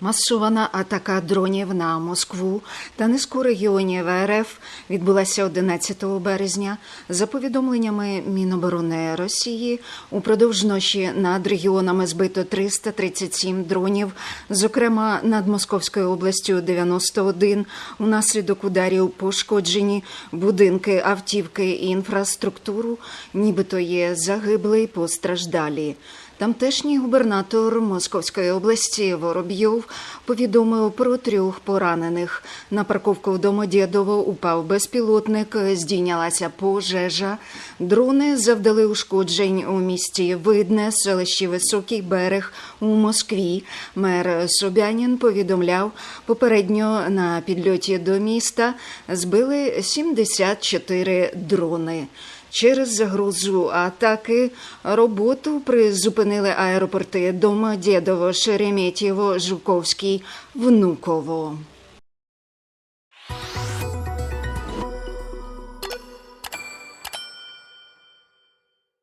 Масована атака дронів на Москву та низку регіонів РФ відбулася 11 березня. За повідомленнями Міноборони Росії, упродовж ночі над регіонами збито 337 дронів, зокрема над Московською областю 91. Унаслідок ударів пошкоджені будинки, автівки і інфраструктуру, нібито є загиблі й постраждалі. Тамтешній губернатор Московської області Воробйов повідомив про трьох поранених. На парковку в Домодєдово упав безпілотник, здійнялася пожежа. Дрони завдали ушкоджень у місті Видне, селищі Високий берег у Москві. Мер Собянін повідомляв, попередньо на підльоті до міста збили 74 дрони. Через загрозу атаки роботу призупинили аеропорти Домодєдово, Шереметьєво, Жуковський, Внуково.